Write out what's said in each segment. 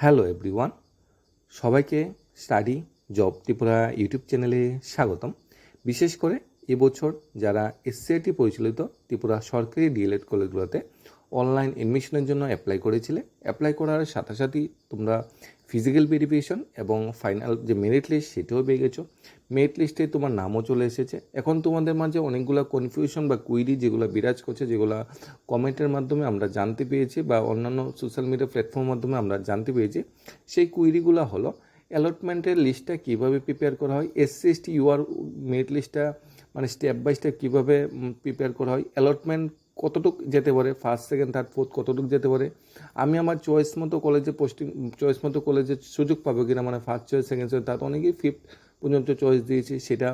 Hello everyone, সবাইকে study job Tripura YouTube চ্যানেলে স্বাগতম। বিশেষ করে এবছর যারা এসসিআইটি পরিচালিত ত্রিপুরা সরকারি ডিএলএড কলেজগুলোতে অনলাইন এডমিশনের জন্য অ্যাপ্লাই করেছিলে অ্যাপ্লাই করার সাথে সাথেই তোমরা ফিজিক্যাল ভেরিফিকেশন এবং ফাইনাল যে মেরিট লিস্ট সেটাও পেয়ে গেছো। মেরিট লিস্টে তোমার নামও চলে এসেছে। এখন তোমাদের মাঝে অনেকগুলো কনফিউশন বা কুইরি যেগুলো বিরাজ করছে, যেগুলো কমেন্টের মাধ্যমে আমরা জানতে পেরেছি বা অন্যান্য সোশ্যাল মিডিয়া প্ল্যাটফর্মের মাধ্যমে আমরা জানতে পেরেছি সেই কুইরিগুলো হলো অ্যালটমেন্টের লিস্টটা কীভাবে প্রিপেয়ার করা হয়? এসসি এসটি ইউআর মেরিট লিস্টটা মানে স্টেপ বাই স্টেপ কীভাবে প্রিপেয়ার করা হয়? অ্যালটমেন্ট কতটুক যেতে পারে ফার্স্ট সেকেন্ড থার্ড ফোর্থ কতটুক যেতে পারে, আমি আমার চয়েস মতো কলেজে পোস্টিং চয়েস মতো কলেজে সুযোগ পাবো কিনা মানে ফার্স্ট চয়েস সেকেন্ড চয়েস তাতে অনেকেই ফিফথ পর্যন্ত চয়েস দিয়েছি, সেটা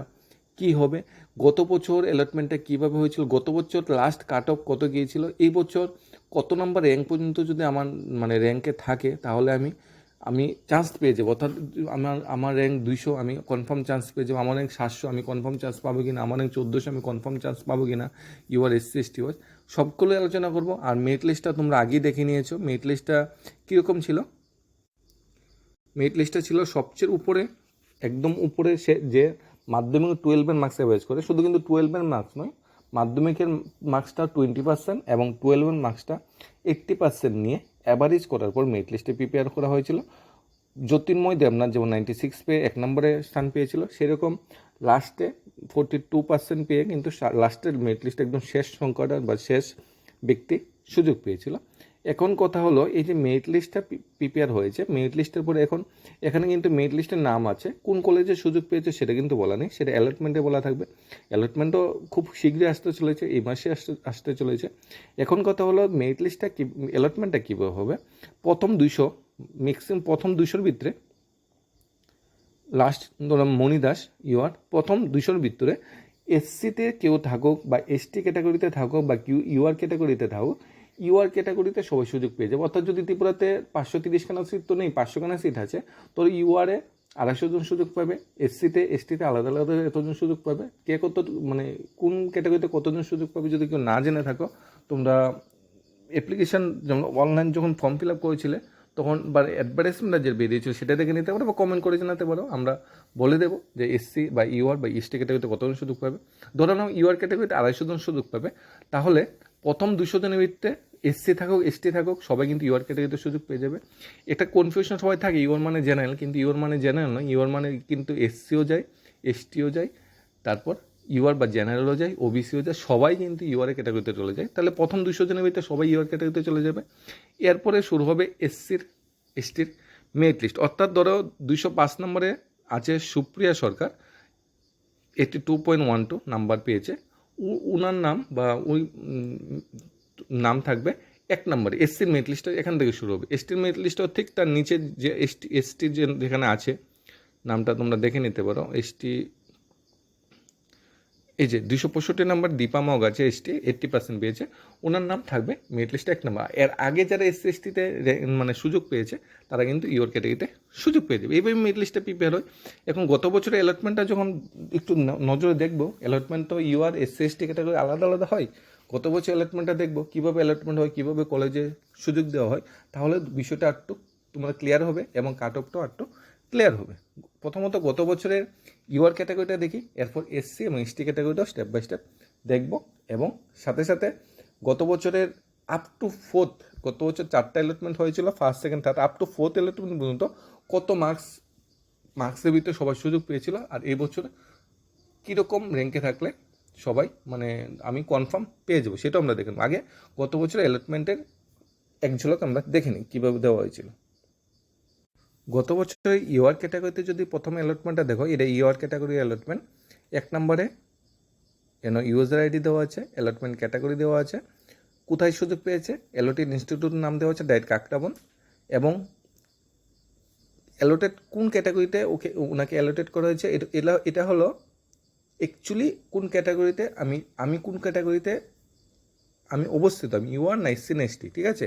কি হবে, গত বছর অ্যালটমেন্টটা কীভাবে হয়েছিল, গত বছর লাস্ট কাট অফ কত গিয়েছিল, এই বছর কত নম্বর র্যাঙ্ক পর্যন্ত যদি আমার মানে র্যাঙ্কে থাকে, তাহলে আমি আমি চান্স পেয়ে যাব, অর্থাৎ আমার আমার র্যাঙ্ক দুইশো, আমি কনফার্ম চান্স পেয়ে যাব, আমার র্যাঙ্ক সাতশো, আমি কনফার্ম চান্স পাবো কিনা, আমার র্যাঙ্ক চোদ্দোশো, আমি কনফার্ম চান্স পাবো কিনা ইউআর এসসি এসটি ওয়াইজ সবগুলো আলোচনা করব। আর মেরিট লিস্টটা তোমরা আগেই দেখে নিয়েছো। মেরিট লিস্টটা কীরকম ছিল? মেরিট লিস্টটা ছিল সবচেয়ে উপরে, একদম উপরে সে, যে মাধ্যমিক টুয়েলভের মার্কস অ্যাভারেজ করে। শুধু কিন্তু টুয়েলভের মার্কস নয়, মাধ্যমিকের মার্কসটা টোয়েন্টি পার্সেন্ট এবং টুয়েলভের মার্কসটা এইট্টি পার্সেন্ট নিয়ে অ্যাভারেজ করার পর মেরিট লিস্টে প্রিপেয়ার করা হয়েছিল। জ্যোতির্ময় দেবনাথ যেমন নাইনটি সিক্স পেয়ে এক নম্বরে স্থান পেয়েছিল। সেরকম লাস্টে ফোরটি টু পার্সেন্ট পেয়ে কিন্তু লাস্টের মেরিট লিস্টে একদম শেষ সংখ্যাটা বা শেষ ব্যক্তি সুযোগ পেয়েছিল। এখন কথা হলো, এই যে মেরিট লিস্টটা প্রিপেয়ার হয়েছে মেরিট লিস্টের পরে এখন এখানে কিন্তু মেরিট লিস্টের নাম আছে। কোন কলেজে সুযোগ পেয়েছে সেটা কিন্তু বলা নেই, সেটা অ্যালটমেন্টে বলা থাকবে। অ্যালটমেন্টও খুব শীঘ্রই আসতে চলেছে, এই মাসে আসতে আসতে চলেছে। এখন কথা হলো মেরিট লিস্টটা কী অ্যালটমেন্টটা কীভাবে হবে? প্রথম দুইশো ম্যাক্সিমাম প্রথম দুইশোর ভিতরে লাস্ট ধরুন মণি দাস ইউআর প্রথম দুইশোর ভিতরে। এসসিতে কেউ থাকুক বা এসটি ক্যাটাগরিতে থাকুক বা কিউ ইউআর ক্যাটাগরিতে থাকুক ইউআর ক্যাটাগরিতে সবাই সুযোগ পেয়ে যাবে। অর্থাৎ যদি ত্রিপুরাতে পাঁচশো তিরিশখানা সিট তো নেই পাঁচশো খানা সিট আছে তো ইউআরে আড়াইশো জন সুযোগ পাবে। এসসিতে এসটিতে আলাদা আলাদা এতজন সুযোগ পাবে। কে কত মানে কোন ক্যাটাগরিতে কতজন সুযোগ পাবে যদি কেউ না জেনে থাকো, তোমরা অ্যাপ্লিকেশান যেমন অনলাইন যখন ফর্ম ফিল আপ করেছিলে তখন বা অ্যাডভার্টাইজমেন্টটা যে বেরিয়েছিল সেটা দেখে নিতে পারো বা কমেন্ট করে জানাতে পারো। আমরা বলে দেবো যে এসসি বা ইউআর বা এসটি ক্যাটাগরিতে কতজন সুযোগ পাবে। ধরো নাও ইউআর ক্যাটাগরিতে আড়াইশো জন সুযোগ পাবে। তাহলে প্রথম দুশো জনের ভিত্তিতে এসসি থাকুক এসটি থাকুক, সবাই কিন্তু ইউআর ক্যাটাগরিতে সুযোগ পেয়ে যাবে। একটা কনফিউশন সবাই থাকে ইউআর মানে জেনারেল কিন্তু ইউআর মানে জেনারেল নয়। ইউআর মানে কিন্তু এসসিও যায় এসটিও যায়, তারপর ইউআর বা জেনারেলও যায় ওবিসিও যায়, সবাই কিন্তু ইউআর ক্যাটাগরিতে চলে যায়। তাহলে প্রথম দুশো জনের ভিতরে সবাই ইউআর ক্যাটাগরিতে চলে যাবে। এরপরে শুরু হবে এসসির এসটির মেরিট লিস্ট অর্থাৎ ধরো দুইশো পাঁচ নম্বরে আছে Supriya Sarkar eighty two point one two number পেয়েছে। উনার নাম বা ওই নাম থাকবে এক নম্বরে। এসসির মেরিট লিস্টটা এখান থেকে শুরু হবে। এসটির মেরিট লিস্টটা ঠিক তার নিচে যে এসটি এসটির যে যেখানে আছে, নামটা তোমরা দেখে নিতে পারো। এসটি এই যে দুশো পঁয়ষট্টি নাম্বার দীপা মগ আছে এসটি এইট্টি পার্সেন্ট পেয়েছে। ওনার নাম থাকবে মেরিট লিস্টে এক নম্বর। এর আগে যারা এসসি এসটিতে মানে সুযোগ পেয়েছে, তারা কিন্তু ইউর ক্যাটাগরিতে সুযোগ পেয়ে যাবে। এইভাবে মেরিট লিস্টে প্রিপেয়ার হয়। এখন গত বছরের অ্যালটমেন্টটা যখন একটু নজরে দেখব অ্যালটমেন্ট তো ইউআর এসসি এসটি ক্যাটাগরি আলাদা আলাদা হয়। গত বছর অ্যালটমেন্টটা দেখব, কীভাবে অ্যালটমেন্ট হয়, কীভাবে কলেজে সুযোগ দেওয়া হয়, তাহলে বিষয়টা একটু তোমরা ক্লিয়ার হবে এবং কাট অফটাও একটু ক্লিয়ার হবে। প্রথমত গত বছরের ইউআর ক্যাটাগরিটা দেখি, এরপর এসসি এবং এসটি ক্যাটাগরিটাও স্টেপ বাই স্টেপ দেখব এবং সাথে সাথে গত বছরের আপ টু ফোর্থ গত বছর চারটা অ্যালটমেন্ট হয়েছিল first second third up to fourth allotment পর্যন্ত কত মার্কস মার্কসের ভিতরে সবাই সুযোগ পেয়েছিল আর এই বছরে কীরকম র্যাঙ্কে থাকলে সবাই মানে আমি কনফার্ম পেয়ে যাব, সেটাও আমরা দেখে আগে গত বছর অ্যালটমেন্টের এক ঝলক আমরা দেখে নিই কীভাবে দেওয়া হয়েছিল। গত বছর ইউআর ক্যাটাগরিতে যদি প্রথম অ্যালটমেন্টটা দেখো, এটা ইউআর ক্যাটাগরি অ্যালটমেন্ট এক নম্বরে কেন ইউজার আইডি দেওয়া আছে অ্যালটমেন্ট ক্যাটাগরি দেওয়া আছে। কোথায় সুযোগ পেয়েছে? অ্যালোটেড ইনস্টিটিউটের নাম দেওয়া আছে ডাইরেক্ট কাকটাবন এবং অ্যালোটেড কোন ক্যাটাগরিতে ওকে, ওনাকে অ্যালোটেড করা হয়েছে? এটা এটা হলো অ্যাকচুয়ালি কোন ক্যাটাগরিতে আমি আমি কোন ক্যাটাগরিতে আমি অবস্থিত, আমি ইউ আর এসসি না এসটি ঠিক আছে?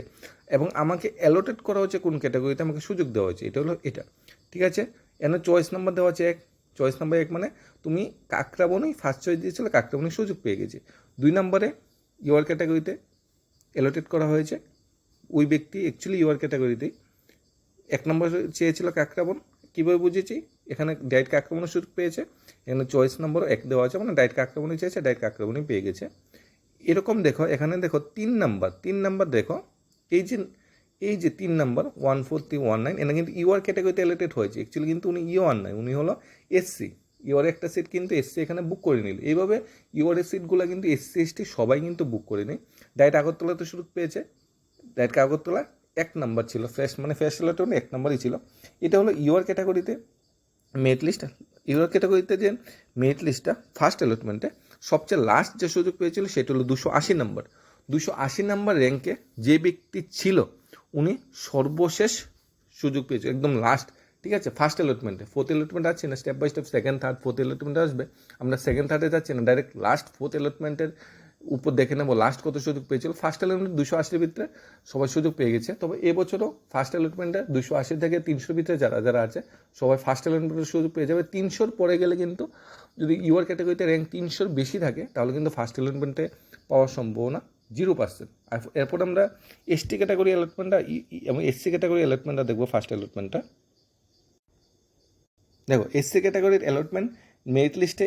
এবং আমাকে অ্যালোটেড করা হচ্ছে কোন ক্যাটাগরিতে আমাকে সুযোগ দেওয়া হয়েছে, এটা হলো এটা, ঠিক আছে? এন চয়েস নাম্বার দেওয়া আছে এক? চয়েস নাম্বার এক মানে তুমি কাকরাবনই ফার্স্ট চয়েস দিয়েছিলে কাকরাবনই সুযোগ পেয়ে গেছে। দুই নম্বরে ইউআর ক্যাটাগরিতে অ্যালোটেড করা হয়েছে, ওই ব্যক্তি অ্যাকচুয়ালি ইউআর ক্যাটাগরিতেই এক নম্বর চেয়েছিল কাকরাবন কীভাবে বুঝেছি? এখানে ডাইরেক্ট কাকরাবনের সুযোগ পেয়েছে, এখানে চয়েস নম্বর এক দেওয়া আছে মানে ডাইরেক্ট কাকরাবনই চেয়েছে ডাইরেক্ট কাকরাবনই পেয়ে গেছে। এরকম দেখো, এখানে দেখো তিন নাম্বার তিন নাম্বার দেখো, এই যে এই যে তিন number one four three one nine এটা কিন্তু ইউআর ক্যাটাগরিতে এলেটেড হয়েছে। অ্যাকচুয়ালি কিন্তু উনি ইউআর নাই উনি হলো এসসি ইউআর একটা সিট কিন্তু এসসি এখানে বুক করে নিল। এইভাবে ইউআরের সিটগুলো কিন্তু এসসি এসটি সবাই কিন্তু বুক করে নেয়। ডাইরেক্ট আগরতলাতে সুযোগ পেয়েছে। ডাইরেক্ট আগরতলা এক নাম্বার ছিল ফ্রেশ মানে ফ্রেশ অ্যালটমেন্ট এক নাম্বারই ছিল। এটা হলো ইউআর ক্যাটাগরিতে মেরিট লিস্ট ইউআর ক্যাটাগরিতে যে মেরিট লিস্টটা ফার্স্ট অ্যালটমেন্টে সবচেয়ে লাস্ট যে সুযোগ পেয়েছিল সেটি হলো দুশো আশি নম্বর দুশো আশি নম্বর র্যাঙ্কে যে ব্যক্তি ছিল, উনি সর্বশেষ সুযোগ পেয়েছিল একদম লাস্ট ঠিক আছে? ফার্স্ট অ্যালটমেন্টে ফোর্থ অ্যালটমেন্ট আছে না step by step second third fourth অ্যালটমেন্টে আসবে। আমরা সেকেন্ড থার্ডে যাচ্ছি না ডাইরেক্ট লাস্ট ফোর্থ অ্যালটমেন্টের উপর দেখে নেব লাস্ট কত সুযোগ পেয়েছিল? ফার্স্ট অ্যালটমেন্ট দুশো আশির ভিতরে সবাই সুযোগ পেয়ে গেছে। তবে এবছরও ফার্স্ট অ্যালটমেন্টে দুশো আশি থেকে তিনশোর ভিতরে যারা যারা আছে, সবাই ফার্স্ট অ্যালটমেন্টের সুযোগ পেয়ে যাবে। তিনশোর পরে গেলে কিন্তু যদি ইউআর ক্যাটাগরিতে র্যাঙ্ক তিনশোর বেশি থাকে, তাহলে কিন্তু ফার্স্ট অ্যালটমেন্টে পাওয়ার সম্ভাবনা জিরো পার্সেন্ট আর এরপর আমরা এসটি ক্যাটাগরি অ্যালটমেন্টটা এবং এসসি ক্যাটাগরি অ্যালটমেন্টটা দেখব ফার্স্ট অ্যালটমেন্টটা দেখো এসসি ক্যাটাগরির অ্যালটমেন্ট মেরিট লিস্টে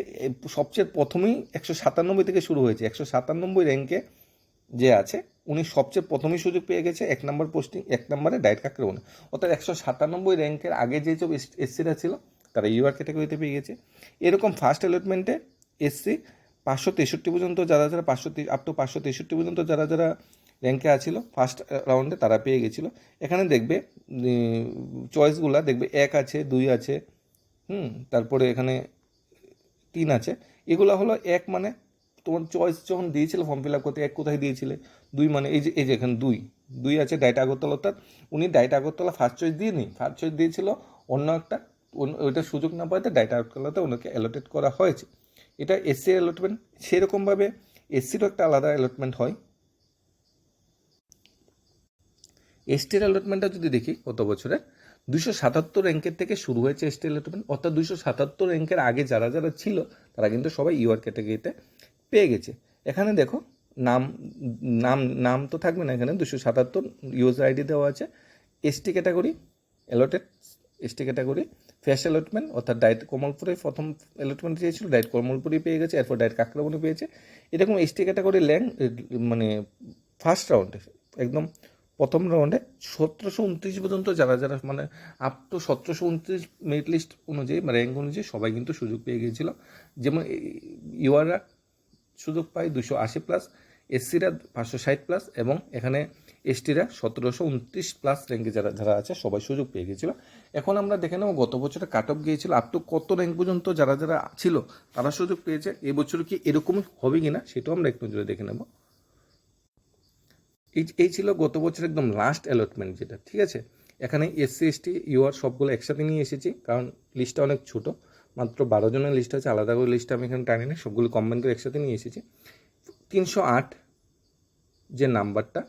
সবচেয়ে প্রথমেই একশো সাতানব্বই থেকে শুরু হয়েছে। একশো সাতানব্বই র্যাঙ্কে যে আছে, উনি সবচেয়ে প্রথমেই সুযোগ পেয়ে গেছে এক নম্বর পোস্টিং, এক নম্বরে ডায়েট কাকরেবনে অর্থাৎ একশো সাতানব্বই র্যাঙ্কের আগে যে সব এসসিরা ছিল, তারা ইউআর ক্যাটাগরিতে পেয়ে গেছে। এরকম ফার্স্ট অ্যালটমেন্টে এসসি পাঁচশো তেষট্টি পর্যন্ত যারা যারা পাঁচশো আপ টু পাঁচশো তেষট্টি পর্যন্ত যারা যারা র্যাঙ্কে আছিল, ফার্স্ট রাউন্ডে তারা পেয়ে গেছিল। এখানে দেখবে চয়েসগুলো দেখবে এক আছে, দুই আছে, হুম, তারপরে এখানে তিন আছে। এগুলো হলো এক মানে তোমার চয়েস যখন দিয়েছিলে ফর্ম ফিল আপ করতে, এক কোথায় দিয়েছিলে? দুই মানে এই যে এই যে এখানে দুই। দুই আছে ডাইট আগরতলা অর্থাৎ উনি ডাইট আগরতলা ফার্স্ট চয়েস দিয়ে নি। ফার্স্ট চয়েস দিয়েছিল অন্য একটা ওইটা সুযোগ না পাওয়াতে ডাইট আগরতলাতে ওনাকে অ্যালোটেড করা হয়েছে। এটা এসসির অ্যালটমেন্ট সেরকমভাবে এসসিরও একটা আলাদা অ্যালটমেন্ট হয়। এসটির অ্যালটমেন্টটা যদি দেখি গত বছরে? দুশো সাতাত্তর র্যাঙ্কের থেকে শুরু হয়েছে এসটি অ্যালটমেন্ট অর্থাৎ দুশো সাতাত্তর র্যাঙ্কের আগে যারা যারা ছিল, তারা কিন্তু সবাই ইউআর ক্যাটাগরিতে পেয়ে গেছে। এখানে দেখো, নাম নাম নাম তো থাকবে না এখানে দুশো সাতাত্তর ইউজার আইডি দেওয়া আছে, ST category, allotted ST category, first allotment অর্থাৎ ডায়েট কমলপুরে প্রথম অ্যালটমেন্ট চেয়েছিল ডায়েট কমলপুরে পেয়ে গেছে, এরপর ডায়েট কাকরাবনে পেয়েছে। এরকম এসটি ক্যাটাগরি ল্যাং মানে ফার্স্ট রাউন্ডে, একদম প্রথম রাউন্ডে সতেরোশো উনত্রিশ পর্যন্ত যারা যারা মানে আপ টু সতেরোশো উনত্রিশ মেরিট লিস্ট অনুযায়ী র্যাঙ্ক অনুযায়ী সবাই কিন্তু সুযোগ পেয়ে গিয়েছিল। যেমন ইউআররা সুযোগ পায় দুশো আশি প্লাস এসসিরা পাঁচশো ষাট প্লাস এবং এখানে এসটিরা সতেরোশো উনত্রিশ প্লাস র্যাঙ্কে যারা যারা আছে সবাই সুযোগ পেয়ে গিয়েছিল। এখন আমরা দেখে নেব গত বছরে কাট অফ গিয়েছিল আপ টু কত র্যাঙ্ক পর্যন্ত যারা যারা ছিল তারা সুযোগ পেয়েছে। এবছর কি এরকম হবে কি না সেটাও আমরা একটু নজরে দেখে নেব। এই এই ছিল গত বছর একদম লাস্ট অ্যালটমেন্ট যেটা, ঠিক আছে? এখানে এসসি এসটি ইউআর সবগুলো একসাথে নিয়ে এসেছি, কারণ লিস্টটা অনেক ছোট। মাত্র বারো জনের লিস্ট আছে, আলাদা করে লিস্টটা আমি এখানে টানি না সবগুলো কম্বাইন করে একসাথে নিয়ে এসেছি। তিনশো আট যে নাম্বারটা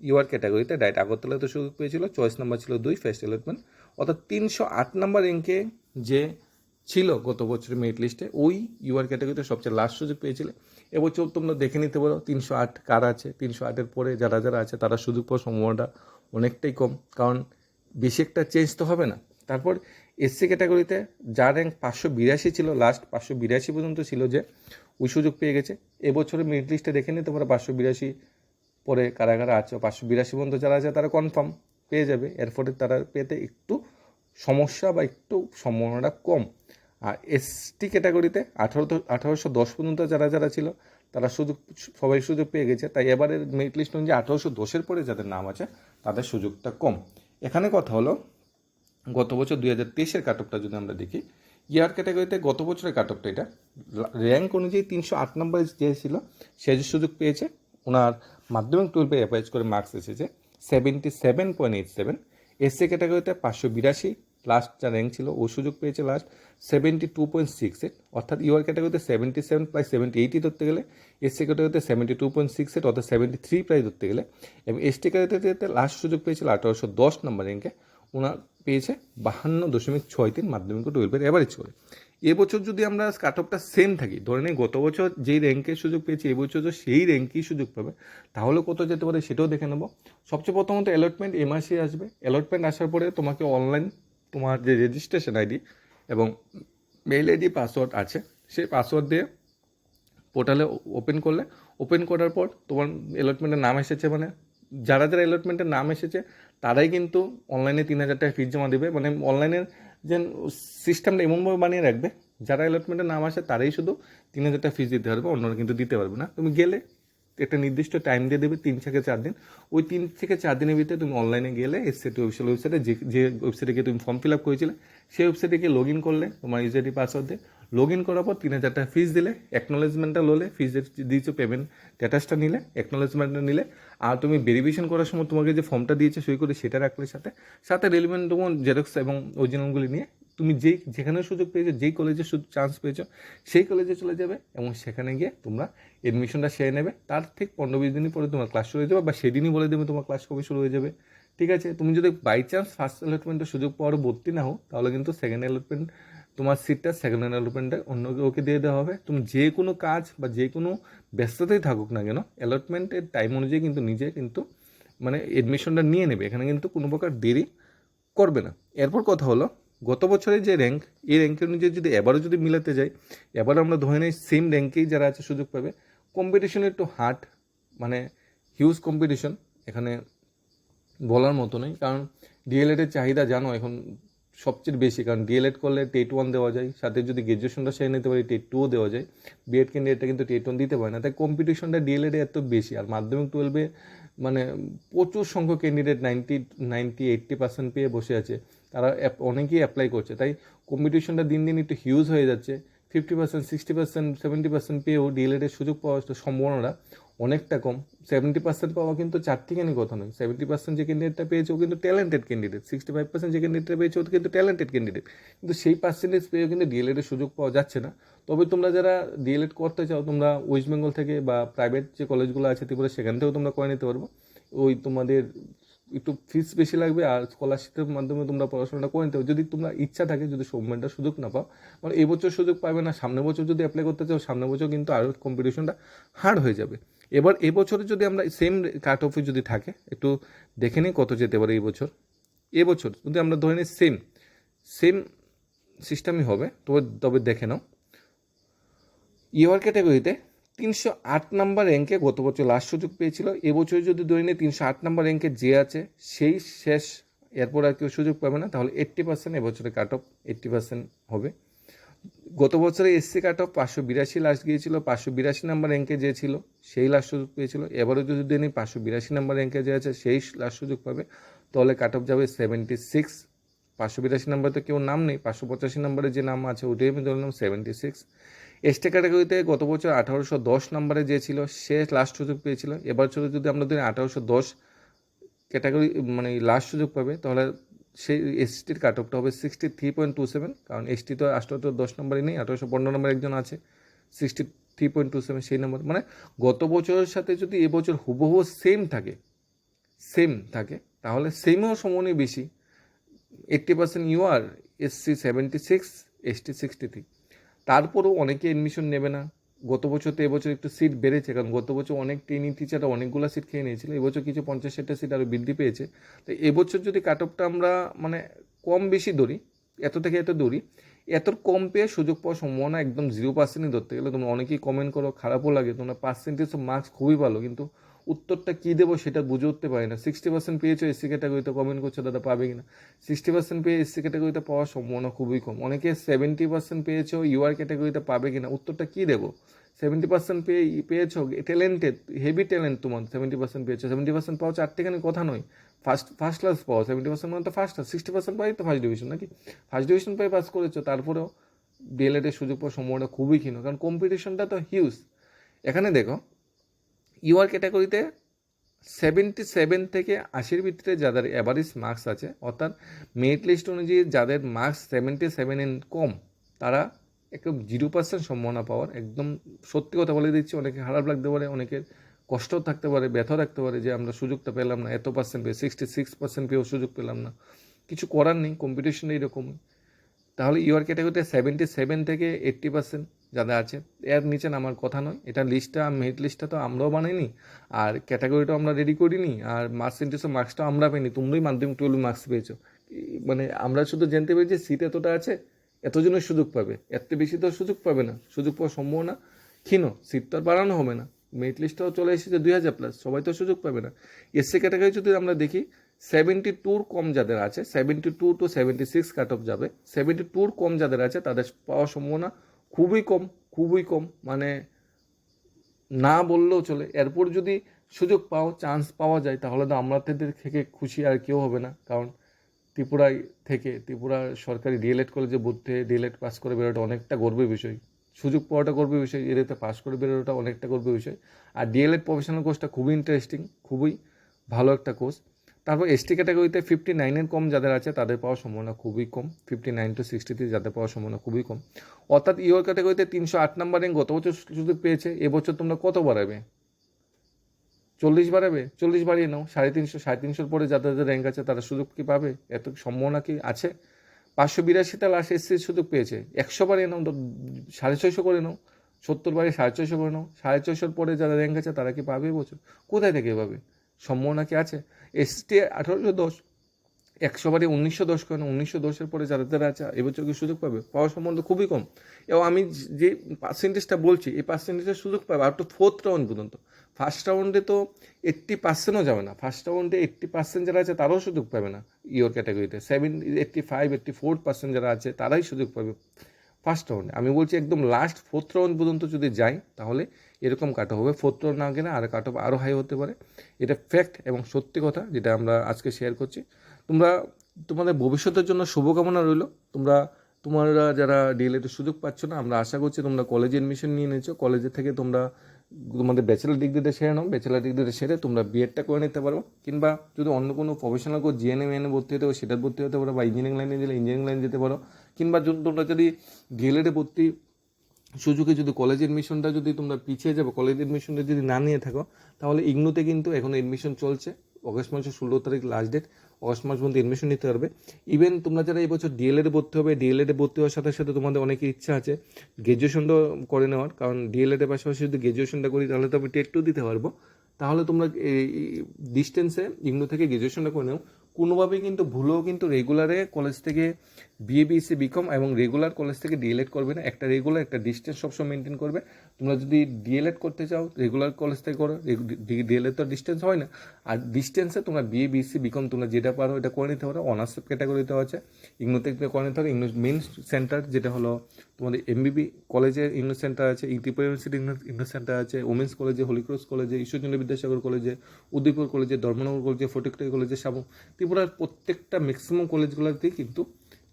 ইউআর ক্যাটাগরিতে ডাইরেক্ট আগরতলাতে সুযোগ পেয়েছিল চয়েস নাম্বার ছিল দুই ফার্স্ট অ্যালটমেন্ট অর্থাৎ তিনশো আট নাম্বার র্যাঙ্কে যে ছিল গত বছরের মেরিট লিস্টে ওই ইউআর ক্যাটাগরিতে সবচেয়ে লাস্ট সুযোগ পেয়েছিলে। এবছর তোমরা দেখে নিতে পারো, তিনশো আট কার আছে, তিনশো আটের পরে যারা যারা আছে তারা সুযোগ পাওয়ার সম্ভাবনাটা অনেকটাই কম। কারণ বেশি একটা চেঞ্জ তো হবে না। তারপর এসসি ক্যাটাগরিতে যা র্যাঙ্ক পাঁচশো বিরাশি ছিল লাস্ট পাঁচশো বিরাশি পর্যন্ত ছিল যে, ওই সুযোগ পেয়ে গেছে। এবছরের মেরিট লিস্টে দেখে নিতে পারো, পাঁচশো বিরাশি পরে কারা কারা আছে পাঁচশো বিরাশি পর্যন্ত যারা আছে তারা কনফার্ম পেয়ে যাবে। এরপরে তারা পেতে একটু সমস্যা বা একটু সম্ভাবনাটা কম। আর এসটি ক্যাটাগরিতে আঠারো আঠারোশো দশ পর্যন্ত যারা যারা ছিল, তারা সুযোগ, সবাই সুযোগ পেয়ে গেছে। তাই এবারের মেরিট লিস্ট অনুযায়ী আঠারোশো দশের পরে যাদের নাম আছে, তাদের সুযোগটা কম। এখানে কথা হলো, গত বছর দুই হাজার তেইশের কাটপটা যদি আমরা দেখি ইয়ার ক্যাটাগরিতে গত বছরের কাটপটা এটা। র্যাঙ্ক অনুযায়ী তিনশো আট নম্বরে যে ছিল, সে যে সুযোগ পেয়েছে ওনার মাধ্যমিক টুয়েলভে অ্যাপ্লাইজ করে মার্কস এসেছে seventy seven point eight seven SC ক্যাটাগরিতে পাঁচশো বিরাশি লাস্ট যা র্যাঙ্ক ছিল, ও সুযোগ পেয়েছে last seventy two point six eight অর্থাৎ ইউআর ক্যাটাগরিতে সেভেন্টি সেভেন প্রায় সেভেন্টি এইটই ধরতে গেলে এসসি ক্যাটাগরিতে seventy two point six eight অর্থাৎ সেভেন্টি থ্রি প্রায় ধরতে গেলে। এবং এসটি ক্যাটাগরিতে লাস্ট সুযোগ পেয়েছিল আঠারোশো দশ নম্বর র্যাঙ্কে ওনার পেয়েছে বাহান্ন দশমিক ছয় তিন মাধ্যমিক ও টুয়েলভের অ্যাভারেজ করে এবছর যদি আমরা কাট অফটা সেম থাকি, ধরে নিই গত বছর যেই র্যাঙ্কের সুযোগ পেয়েছি, এবছর তো সেই র্যাঙ্কেই সুযোগ পাবে। তাহলে কত যেতে পারে সেটাও দেখে নেব। সবচেয়ে প্রথমত অ্যালটমেন্ট এ আসবে। অ্যালটমেন্ট আসার পরে তোমাকে অনলাইন তোমার যে রেজিস্ট্রেশন আইডি এবং মেইল আইডি পাসওয়ার্ড আছে, সেই পাসওয়ার্ড দিয়ে পোর্টালে ওপেন করলে ওপেন করার পর তোমার অ্যালটমেন্টের নাম এসেছে মানে যারা যারা অ্যালটমেন্টের নাম এসেছে, তারাই কিন্তু অনলাইনে তিন হাজার টাকা ফিস জমা দেবে। মানে অনলাইনের যে সিস্টেমটা এমনভাবে বানিয়ে রাখবে, যারা অ্যালটমেন্টের নাম আসে তারাই শুধু তিন হাজার টাকা ফিস দিতে পারবে, অন্যরা কিন্তু দিতে পারবে না। তুমি গেলে একটা নির্দিষ্ট টাইম দিয়ে দেবে তিন থেকে চার দিন। ওই তিন থেকে চার দিনের ভিতরে তুমি অনলাইনে গেলে এসসিটি অফিসিয়াল ওয়েবসাইটে যে যে ওয়েবসাইটে গিয়ে তুমি ফর্ম ফিল আপ করেছিলে, সেই ওয়েবসাইটে গিয়ে লগ ইন করলে, তোমার ইউজারটি পাসওয়ার্ড দিয়ে লগ ইন করার পর তিন হাজার টাকা ফিস দিলে অ্যাকনোলেজমেন্টটা লোলে ফিস দিয়েছ পেমেন্ট স্ট্যাটাসটা নিলে অ্যাকনোলেজমেন্টটা নিলে, আর তুমি ভেরিফিকেশন করার সময় তোমাকে যে ফর্মটা দিয়েছে সই করে সেটা রাখলে সাথে সাথে রেলিভেন্ট তোমার জেরক্স এবং অরিজিনালগুলি নিয়ে তুমি যেই যেখানে সুযোগ পেয়েছ, যেই কলেজে চান্স পেয়েছ, সেই কলেজে চলে যাবে এবং সেখানে গিয়ে তোমরা এডমিশনটা সেরে নেবে। তার ঠিক পনেরো বিশ দিন পরে তোমার ক্লাস শুরু হয়ে যাবে বা সেদিনই বলে দেবে তোমার ক্লাস কবে শুরু হয়ে যাবে। ঠিক আছে? তুমি যদি বাই চান্স ফার্স্ট অ্যালটমেন্টের সুযোগ পাওয়ার ভর্তি না হও, তাহলে কিন্তু সেকেন্ড অ্যালটমেন্ট তোমার সিটটা সেকেন্ড অ্যালটমেন্টটা অন্য ওকে দিয়ে দেওয়া হবে। তুমি যে কোনো কাজ বা যে কোনো ব্যস্ততাই থাকুক না কেন অ্যালটমেন্টের টাইম অনুযায়ী কিন্তু নিজে কিন্তু মানে এডমিশনটা নিয়ে নেবে। এখানে কিন্তু কোনো প্রকার দেরি করবে না। এরপর কথা হলো গত বছরের যে র্যাঙ্ক এই র্যাঙ্কের অনুযায়ী যদি এবারও যদি মিলাতে যাই, এবার আমরা ধরে নিই সেম র্যাঙ্কেই যারা আছে সুযোগ পাবে। কম্পিটিশন একটু হার্ড মানে হিউজ কম্পিটিশন এখানে বলার মতো নেই। কারণ ডিএলএডের চাহিদা জানো, এখন সবচেয়ে বেশি। কারণ ডিএলএড করলে টেট ওয়ান দেওয়া যায়, সাথে যদি গ্র্যাজুয়েশনটা সেরে নিতে পারি টেট টুও দেওয়া যায়। বিএড ক্যান্ডিডেটটা কিন্তু টেট ওয়ান দিতে পারে না। তাই কম্পিটিশনটা ডিএলএডে এত বেশি। আর মাধ্যমিক টুয়েলভে মানে প্রচুর সংখ্যক candidate ninety ninety eighty percent পেয়ে বসে আছে। তারা অনেকেই অ্যাপ্লাই করছে। তাই কম্পিটিশনটা দিন দিন একটু হিউজ হয়ে যাচ্ছে। Fifty percent sixty percent seventy percent পেয়েও ডিএলএডের সুযোগ পাওয়ার সম্ভাবনাটা অনেকটা কম। সেভেন্টি পার্সেন্ট পাওয়া কিন্তু চারটিখানি কথা নয়। সেভেন্টি পার্সেন্ট যে ক্যান্ডিডেটটা পেয়েছে ও কিন্তু talented candidate sixty five percent যে ক্যান্ডিডেটটা পেয়েছে ও কিন্তু ট্যালেন্টেড ক্যান্ডিডেট কিন্তু সেই পার্সেন্টেজ পেয়েও কিন্তু ডিএলএডের সুযোগ পাওয়া যাচ্ছে না। তবে তোমরা যারা ডিএলএড করতে চাও, তোমরা ওয়েস্ট বেঙ্গল থেকে বা প্রাইভেট যে কলেজগুলো আছে, ত্রিপুরা, সেখান থেকেও তোমরা করে নিতে পারব। ওই তোমাদের একটু ফিস বেশি লাগবে আর স্কলারশিপের মাধ্যমে তোমরা পড়াশোনাটা করে নিতে যদি তোমরা ইচ্ছা থাকে, যদি সৌম্যটা সুযোগ না পাও কারণ এই বছর সুযোগ পাবে না, সামনের বছর যদি অ্যাপ্লাই করতে চাও, সামনের বছর কিন্তু আরও কম্পিটিশনটা হার্ড হয়ে যাবে। এবার এবছরে যদি আমরা সেম কাট অফে যদি থাকে, একটু দেখে নিই কত যেতে পারে এই বছর। এবছর যদি আমরা ধরে নিই সেম সেম সিস্টেমই হবে, তবে তবে দেখে নাও। ইউআর ক্যাটাগরিতে তিনশো আট নাম্বার র্যাঙ্কে গত বছর লাস্ট সুযোগ পেয়েছিল। এবছর যদি ধরে নিই তিনশো আট নাম্বার র্যাঙ্কে যে আছে, সেই শেষ, এরপর আর কেউ সুযোগ পাবে না, তাহলে এইট্টি পার্সেন্ট এবছরে কাট অফ এইট্টি পার্সেন্ট হবে। গত বছরে এসসি কাট অফ পাঁচশো বিরাশি লাস্ট গিয়েছিল, পাঁচশো বিরাশি নাম্বার র্যাঙ্কে যে ছিল, সেই লাস্ট সুযোগ পেয়েছিল। এবারও যদি দিনই পাঁচশো বিরাশি নাম্বার র্যাঙ্কে যে আছে, সেই লাস্ট সুযোগ পাবে। তাহলে কাট অফ যাবে সেভেন্টি সিক্স পাঁচশো বিরাশি নাম্বার তো কেউ নাম নেই, পাঁচশো পঁচাশি নাম্বারে যে নাম আছে, ওটাই আমি ধরলাম সেভেন্টি সিক্স এসটি ক্যাটাগরিতে গত বছর আঠারোশো দশ নম্বরে যে ছিল, সে লাস্ট সুযোগ পেয়েছিল। এবার যদি আমরা ধরি আঠারোশো দশ ক্যাটাগরি মানে লাস্ট সুযোগ পাবে, তাহলে সেই এসটির কাট অফটা হবে sixty three point two seven কারণ এসটি তো আঠারোশো দশ নম্বরে নেই, আঠারোশো পনেরো নম্বরে একজন আছে sixty three point two seven সেই নম্বর মানে গত বছরের সাথে যদি এবছর হুবহু সেম থাকে সেম থাকে, তাহলে সেমও সমানই বেশি। Eighty percent U UR SC seventy six ST sixty three তারপরেও অনেকে এডমিশন নেবে না। গত বছর তো এবছর একটু সিট বেড়েছে, কারণ গত বছর অনেক ট্রেনিং টিচাররা অনেকগুলো সিট খেয়ে নিয়েছিল, এবছর কিছু পঞ্চাশ ষাটটা সিট আরও বৃদ্ধি পেয়েছে। তো এবছর যদি কাট অফটা আমরা মানে কম বেশি ধরি, এত থেকে এত দৌড়ি এত কম পেয়ে সুযোগ পাওয়ার সম্ভাবনা একদম জিরো পার্সেন্টই ধরতে গেলে তোমরা অনেকেই কমেন্ট করো, খারাপও লাগে, তোমরা পার্সেন্টেজ মার্কস খুবই ভালো, কিন্তু উত্তরটা কী দেবো সেটা বুঝে উঠতে পারি না। সিক্সটি পার্সেন্ট পেয়েছ, এসসি ক্যাটাগরিতে কমেন্ট করছ, দাদা পাবে কিনা? সিক্সটি পার্সেন্ট পেয়ে এসসি ক্যাটাগরিতে পাওয়ার সম্ভাবনা খুবই কম। অনেকে সেভেন্টি পার্সেন্ট পেয়েছ ইউআর ক্যাটাগরিতে পাবে কিনা? উত্তরটা কী দেবো? সেভেন্টি পার্সেন্ট পেয়ে, পেয়েছ ট্যালেন্টেড হেভি ট্যালেন্ট তোমার সেভেন্টি পার্সেন্ট পেয়েছ। সেভেন্টি পার্সেন্ট পাওয়া চারটেখানি কথা নয়। ফার্স্ট ফার্স্ট ক্লাস পাওয়া সেভেন্টি পার্সেন্ট মানে তো ফার্স্ট ক্লাস সিক্সটি পার্সেন্ট পাই তো ফার্স্ট ডিভিশন নাকি? ফার্স্ট ডিভিশন পেয়ে পাস করেছ, তারপরেও ডিএলএডের সুযোগ পাওয়ার সম্ভাবনা খুবই ক্ষীণ। কারণ কম্পিটিশনটা তো হিউজ এখানে দেখো ইউআর ক্যাটাগরিতে সেভেন্টি সেভেন থেকে আশির ভিতরে যাদের অ্যাভারেজ মার্কস আছে, অর্থাৎ মেরিট লিস্ট অনুযায়ী যাদের মার্কস সেভেন্টি সেভেন এন কম, তারা একদম জিরো পার্সেন্ট সম্ভাবনা পাওয়ার, একদম সত্যি কথা বলে দিচ্ছি, অনেকে খারাপ লাগতে পারে অনেকের কষ্টও থাকতে পারে ব্যথা থাকতে পারে যে আমরা সুযোগটা পেলাম না এত পার্সেন্ট পেয়ে সিক্সটি সিক্স পার্সেন্ট পেয়েও সুযোগ পেলাম না। কিছু করার নেই কম্পিটিশন এইরকমই তাহলে ইউআর ক্যাটাগরিতে সেভেন্টি সেভেন থেকে এইট্টি পার্সেন্ট যাদের আছে, এর নিচে নামার কথা নয়। এটা লিস্টটা মেরিট লিস্টটা তো আমরাও বানাইনি, আর ক্যাটাগরিটাও আমরা রেডি করিনি, আর মার্কস মার্কসেন্টেজও মার্কসটাও আমরা পাইনি। তোমরাই মাধ্যমিক টুয়েলভ মার্কস পেয়েছ। মানে আমরা শুধু জানতে পেরেছি সিট এতটা আছে, এতজনের সুযোগ পাবে। এত বেশি তো সুযোগ পাবে না। সুযোগ পাওয়ার সম্ভাবনা ক্ষীণ। সিট তো আর বাড়ানো হবে না। মেরিট লিস্টটাও চলে এসেছে দুই হাজার প্লাস সবাই তো সুযোগ পাবে না। এসসি ক্যাটাগরি যদি আমরা দেখি সেভেন্টি টুর কম যাদের আছে seventy two two seventy six cut off যাবে সেভেন্টি টুর কম যাদের আছে, তাদের পাওয়ার সম্ভাবনা খুবই কম খুবই কম। মানে না বললেও চলে। এরপর যদি সুযোগ পাও চান্স পাওয়া যায়, তাহলে তো আমাদের থেকে খুশি আর কেউ হবে না। কারণ ত্রিপুরায় থেকে, ত্রিপুরা সরকারি ডিএলএড কলেজে ভর্তি হয়ে ডিএলএড পাস করে বেরোটা অনেকটা গর্বের বিষয়। সুযোগ পাওয়াটা গর্বের বিষয় এতে পাস করে বেরোটা অনেকটা গর্বের বিষয়। আর ডিএলএড প্রফেশনাল কোর্সটা খুবই ইন্টারেস্টিং খুবই ভালো একটা কোর্স তারপর এসটি ক্যাটাগরিতে ফিফটি নাইনের কম যাদের আছে, তাদের পাওয়ার সম্ভাবনা খুবই কম। ফিফটি নাইন টু সিক্সটিতে যাদের পাওয়ার সম্ভাবনা খুবই কম। অর্থাৎ ইওর ক্যাটাগরিতে তিনশো আট নাম্বার র্যাঙ্ক গত বছর সুযোগ পেয়েছে, এবছর তোমরা কত বাড়াবে? চল্লিশ বাড়াবে? চল্লিশ বাড়িয়ে নাও। সাড়ে তিনশো, সাড়ে তিনশোর পরে যাদের যাদের র্যাঙ্ক আছে, তারা সুযোগ কি পাবে? এত সম্ভাবনা কি আছে? পাঁচশো বিরাশিতে লাস্ট এসসি সুযোগ পেয়েছে। একশো বাড়িয়ে নাও সাড়ে ছয়শো করে নাও। সত্তর বাড়িয়ে সাড়ে ছয়শো করে নাও। সাড়ে ছয়শোর পরে যারা র্যাঙ্ক আছে, তারা কি পাবে বছর কোথায় থেকে পাবে? সম্ভাবনা কি আছে? এসটি আঠারোশো দশ একশো বারে উনিশশো দশ কেন? উনিশশো দশের পরে যারা যারা আছে এবছর কি সুযোগ পাবে? পাওয়ার সম্বন্ধে খুবই কম। এবং আমি যে পার্সেন্টেজটা বলছি, এই পার্সেন্টেজের সুযোগ পাবে আর তো ফোর্থ রাউন্ড পর্যন্ত। ফার্স্ট রাউন্ডে তো এইট্টি পার্সেন্টও যাবে না। ফার্স্ট রাউন্ডে এইট্টি পার্সেন্ট যারা আছে, তারাও সুযোগ পাবে না। ইওর ক্যাটাগরিতে seven eighty five eighty four percent যারা আছে, তারাই সুযোগ পাবে। ফার্স্ট রাউন্ডে আমি বলছি একদম লাস্ট ফোর্থ রাউন্ড পর্যন্ত যদি যাই, তাহলে এরকম কাট হবে। ফোর্থ রাউন্ড না গেলে আর কাট আরও হাই হতে পারে। এটা ফ্যাক্ট এবং সত্যি কথা যেটা আমরা আজকে শেয়ার করছি। তোমরা, তোমাদের ভবিষ্যতের জন্য শুভকামনা রইল। তোমরা তোমরা যারা ডিএলএতে সুযোগ পাচ্ছ না, আমরা আশা করছি তোমরা কলেজে এডমিশন নিয়ে নিয়েছো। কলেজে থেকে তোমরা তোমাদের ব্যাচেলার ডিগ্রিটা সেরে নাও। ব্যাচেলার ডিগ্রিটা সেরে তোমরা বিএডটা করে নিতে পারো। কিংবা যদি অন্য কোনো প্রফেশনাল কোর্স জিএনএম এনে ভর্তি হতে পারো সেটা ভর্তি হতে পারো বা ইঞ্জিনিয়ারিং লাইনে গেলে ইঞ্জিনিয়ারিং লাইনে যেতে পারো। কিংবা যদি তোমরা যদি ডিএলএডে ভর্তি সুযোগে যদি কলেজ এডমিশনটা যদি তোমরা পিছিয়ে যাবে কলেজ এডমিশনটা যদি না নিয়ে থাকো, তাহলে ইগনুতে কিন্তু এখন এডমিশন চলছে। অগস্ট মাসের ষোলো তারিখ লাস্ট ডেট অগস্ট মাস পর্যন্ত এডমিশন নিতে পারবে। ইভেন তোমরা যারা এই বছর ডিএলএডে ভর্তি হবে ডিএলএডে ভর্তি হওয়ার সাথে সাথে তোমাদের অনেকের ইচ্ছা আছে গ্র্যাজুয়েশনটাও করে নেওয়ার। কারণ ডিএলএডের পাশাপাশি যদি গ্র্যাজুয়েশনটা করি, তাহলে তো আমি টেট টু দিতে পারব। তাহলে তোমরা এই ডিস্টেন্সে ইগনু থেকে গ্র্যাজুয়েশনটা করে নাও। কোনোভাবেই কিন্তু ভুলেও কিন্তু রেগুলারে কলেজ থেকে বিএ বিএসসি বিকম এবং রেগুলার কলেজ থেকে ডিএলএড করবে না। একটা রেগুলার একটা ডিস্টেন্স সবসময় মেনটেন করবে। তোমরা যদি ডিএলএড করতে চাও রেগুলার কলেজ থেকে করো ডিএলএড তো ডিস্টেন্স হয় না। আর ডিস্টেন্সে তোমরা বিএ বিএসসি বিকম তোমরা যেটা পারো এটা করে নিতে পারো। অনার্স ক্যাটাগরিতে আছে। থেকে করে নিতে পারো। ইগনো মেন সেন্টার যেটা হলো তোমাদের এমবিবি কলেজের ইগনো সেন্টার আছে। ত্রিপুরা ইউনিভার্সিটি ইগনো সেন্টার আছে। ওমেন্স কলেজে হলিক্রস কলেজে ঈশ্বরচন্দ্র বিদ্যাসাগর কলেজে উদয়পুর কলেজে ধর্মনগর কলেজে ফটিকটাই কলেজে সাবু ত্রিপুরার প্রত্যেকটা ম্যাক্সিমাম কলেজগুলোতেই কিন্তু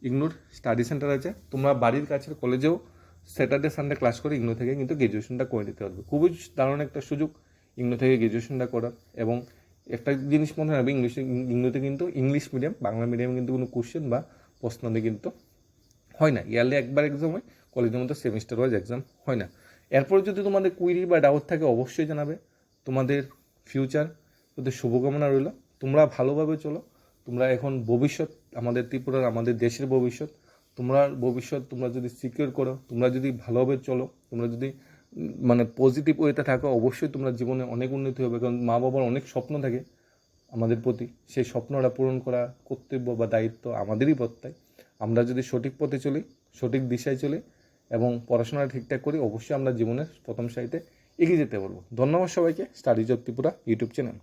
ইগনোর স্টাডি সেন্টার আছে। তোমরা বাড়ির কাছের কলেজেও স্যাটারডে সানডে ক্লাস করে ইগনো থেকে কিন্তু গ্র্যাজুয়েশনটা করে নিতে পারবে। খুবই দারুণ একটা সুযোগ ইগনো থেকে গ্র্যাজুয়েশনটা করার। এবং একটা জিনিস মনে রাখবে, ইংলিশে ইংলিশে কিন্তু ইংলিশ মিডিয়াম বাংলা মিডিয়ামে কিন্তু কোনো কোশ্চেন বা প্রশ্নাদি কিন্তু হয় না। ইয়ারলি একবার এক্সাম হয়, কলেজের মধ্যে সেমিস্টার ওয়াইজ এক্সাম হয় না। এরপর যদি তোমাদের কুইরি বা ডাউট থাকে, অবশ্যই জানাবে। তোমাদের ফিউচার ওদের শুভকামনা রইল। তোমরা ভালোভাবে চলো। তোমরা এখন ভবিষ্যৎ আমাদের ত্রিপুরার আমাদের দেশের ভবিষ্যৎ, তোমরা ভবিষ্যৎ তোমরা যদি সিকিউর করো, তোমরা যদি ভালোভাবে চলো, তোমরা যদি মানে পজিটিভ ওয়েতে থাকো, অবশ্যই তোমরা জীবনে অনেক উন্নতি হবে। কারণ মা বাবার অনেক স্বপ্ন থাকে আমাদের প্রতি। সেই স্বপ্নটা পূরণ করা কর্তব্য বা দায়িত্ব আমাদেরই পত্তায় আমরা যদি সঠিক পথে চলি, সঠিক দিশায় চলি এবং পড়াশোনা ঠিকঠাক করি, অবশ্যই আমরা জীবনের প্রথম সারিতে এগিয়ে যেতে পারব। ধন্যবাদ সবাইকে। Studies of Tripura YouTube channel